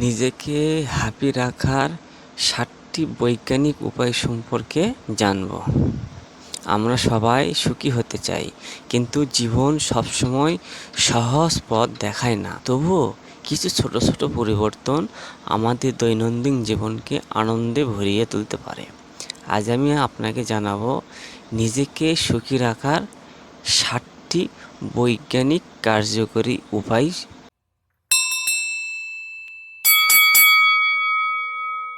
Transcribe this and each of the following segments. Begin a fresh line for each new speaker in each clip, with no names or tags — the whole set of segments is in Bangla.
নিজেকে হ্যাপি রাখার সাতটি বৈজ্ঞানিক উপায় সম্পর্কে জানব। আমরা সবাই সুখী হতে চাই, কিন্তু জীবন সবসময় সহজ পথ দেখায় না। তবুও কিছু ছোট ছোট পরিবর্তন আমাদের দৈনন্দিন জীবনকে আনন্দে ভরিয়ে তুলতে পারে। আজ আমি আপনাকে জানাব, নিজেকে সুখী রাখার সাতটি বৈজ্ঞানিক কার্যকরী উপায়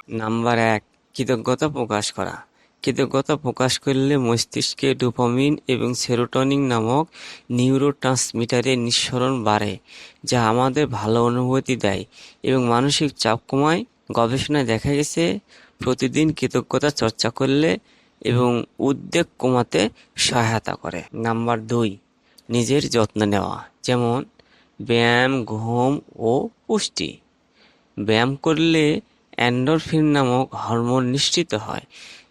নাম্বার এক, কৃতজ্ঞতা প্রকাশ করা। কৃতজ্ঞতা প্রকাশ করলে মস্তিষ্কে ডোপামিন এবং সেরোটনিন নামক নিউরোট্রান্সমিটারের নিঃসরণ বাড়ে, যা আমাদের ভালো অনুভূতি দেয় এবং মানসিক চাপ কমায়। গবেষণায় দেখা গেছে, প্রতিদিন কৃতজ্ঞতা চর্চা করলে এবং উদ্বেগ কমাতে সহায়তা করে। নাম্বার দুই, নিজের যত্ন নেওয়া, যেমন ব্যায়াম, ঘুম ও পুষ্টি। ব্যায়াম করলে অ্যান্ডোরফিন নামক হরমোন নিঃসৃত হয়,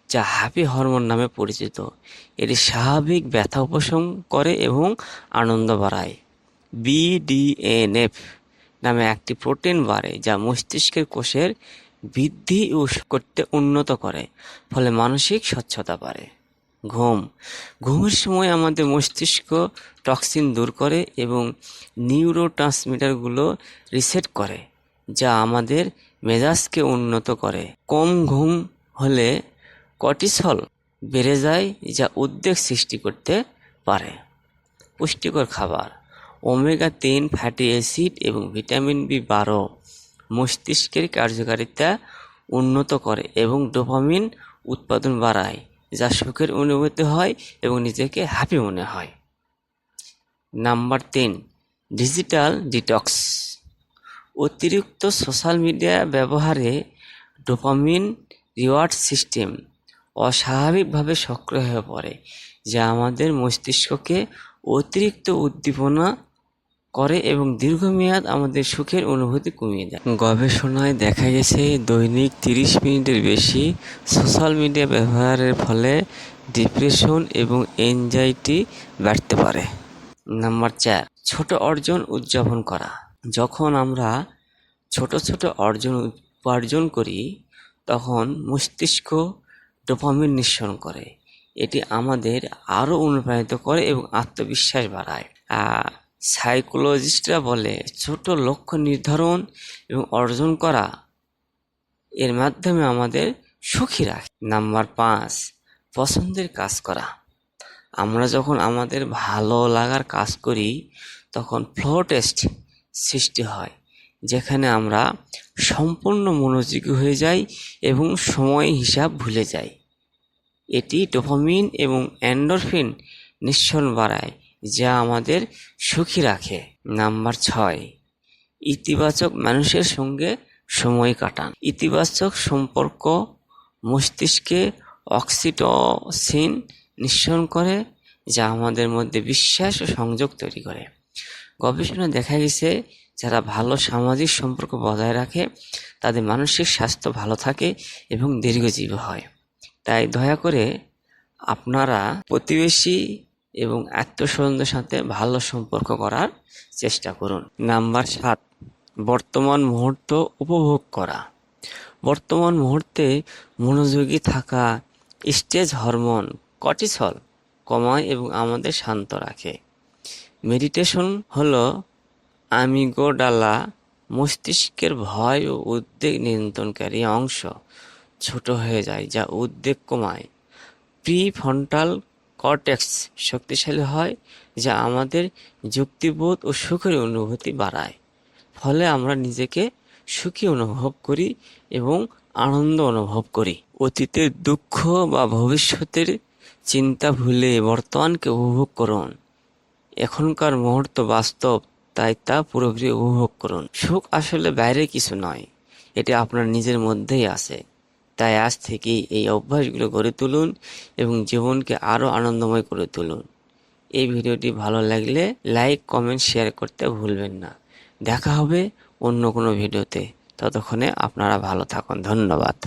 যা হ্যাপি হরমোন নামে পরিচিত। এটি স্বাভাবিক ব্যথা উপশম করে এবং আনন্দ বাড়ায়। বিডিএনএফ নামে একটি প্রোটিন বাড়ে, যা মস্তিষ্কের কোষের বৃদ্ধি ও করতে উন্নত করে, ফলে মানসিক স্বচ্ছতা বাড়ে। ঘুম। ঘুমের সময় আমাদের মস্তিষ্ক টক্সিন দূর করে এবং নিউরো ট্রান্সমিটারগুলো রিসেট করে। যা আমাদের মেজাজকে উন্নত করে। কম ঘুম হলে কর্টিসল বেড়ে যায়, যা উদ্বেগ সৃষ্টি করতে পারে। পুষ্টিকর খাবার ওমেগা তিন ফ্যাটি অ্যাসিড এবং ভিটামিন বি বারো মস্তিষ্কের কার্যকারিতা উন্নত করে এবং ডোপামিন উৎপাদন বাড়ায়, যা সুখের অনুভূতি হয় এবং নিজেকে হ্যাপি মনে হয়। নাম্বার তিন, ডিজিটাল ডিটক্স। অতিরিক্ত সোশ্যাল মিডিয়া ব্যবহারে ডোপামিন রিওয়ার্ড সিস্টেম অস্বাভাবিকভাবে সক্রিয় হয়ে পড়ে, যা আমাদের মস্তিষ্ককে অতিরিক্ত উদ্দীপনা করে এবং দীর্ঘমেয়াদ আমাদের সুখের অনুভূতি কমিয়ে দেয়। গবেষণায় দেখা গেছে, দৈনিক তিরিশ মিনিটের বেশি সোশ্যাল মিডিয়া ব্যবহারের ফলে ডিপ্রেশন এবং এনজাইটি বাড়তে পারে। নাম্বার চার, ছোট অর্জন উদযাপন করা। যখন আমরা ছোট ছোট অর্জন, উপার্জন করি, তখন মস্তিষ্ক ডোপামিন নিঃসরণ করে। এটি আমাদের আরও অনুপ্রাণিত করে এবং আত্মবিশ্বাস বাড়ায়। সাইকোলজিস্টরা বলে, ছোট লক্ষ্য নির্ধারণ এবং অর্জন করা এর মাধ্যমে আমাদের সুখী রাখে। নাম্বার পাঁচ, পছন্দের কাজ করা। আমরা যখন আমাদের ভালো লাগার কাজ করি, তখন ফ্লো টেস্ট সৃষ্টি হয়, যেখানে আমরা সম্পূর্ণ মনোযোগী হয়ে যাই এবং সময় হিসাব ভুলে যাই। এটি ডোপামিন এবং অ্যান্ডরফিন নিঃসরণ বাড়ায়, যা আমাদের সুখী রাখে। নাম্বার ছয়, ইতিবাচক মানুষের সঙ্গে সময় কাটান। ইতিবাচক সম্পর্ক মস্তিষ্কে অক্সিটোসিন নিঃসরণ করে, যা আমাদের মধ্যে বিশ্বাস ও সংযোগ তৈরি করে। গবেষণা দেখা গেছে, যারা ভালো সামাজিক সম্পর্ক বজায় রাখে, তাদের মানসিক স্বাস্থ্য ভালো থাকে এবং দীর্ঘজীবী হয়। তাই দয়া করে আপনারা প্রতিবেশী এবং আত্মস্বজনদের সাথে ভালো সম্পর্ক করার চেষ্টা করুন। নাম্বার সাত, বর্তমান মুহূর্ত উপভোগ করা। বর্তমান মুহূর্তে মনোযোগী থাকা, স্টেজ হরমোন, কর্টিসল কমায় এবং আমাদের শান্ত রাখে। মেডিটেশন হলো আমিগোডালা মস্তিষ্কের ভয় ও উদ্বেগ নিয়ন্ত্রণকারী অংশ। ছোট হয়ে যায়, যা উদ্বেগ কমায়। প্রি ফ্রন্টাল কর্টেক্স শক্তিশালী হয়, যা আমাদের যুক্তিবোধ ও সুখের অনুভূতি বাড়ায়। ফলে আমরা নিজেকে সুখী অনুভব করি এবং আনন্দ অনুভব করি। অতীতের দুঃখ বা ভবিষ্যতের চিন্তা ভুলে বর্তমানকে উপভোগ করুন। এখনকার মুহূর্ত বাস্তব, তাই তা পুরোপুরি উপভোগ করুন। সুখ আসলে বাইরে কিছু নয়, এটি আপনার নিজের মধ্যেই আছে। তাই আজ থেকেই এই অভ্যাসগুলো গড়ে তুলুন এবং জীবনকে আরও আনন্দময় করে তুলুন। এই ভিডিওটি ভালো লাগলে লাইক, কমেন্ট, শেয়ার করতে ভুলবেন না। দেখা হবে অন্য কোনো ভিডিওতে। ততক্ষণে আপনারা ভালো থাকুন। ধন্যবাদ।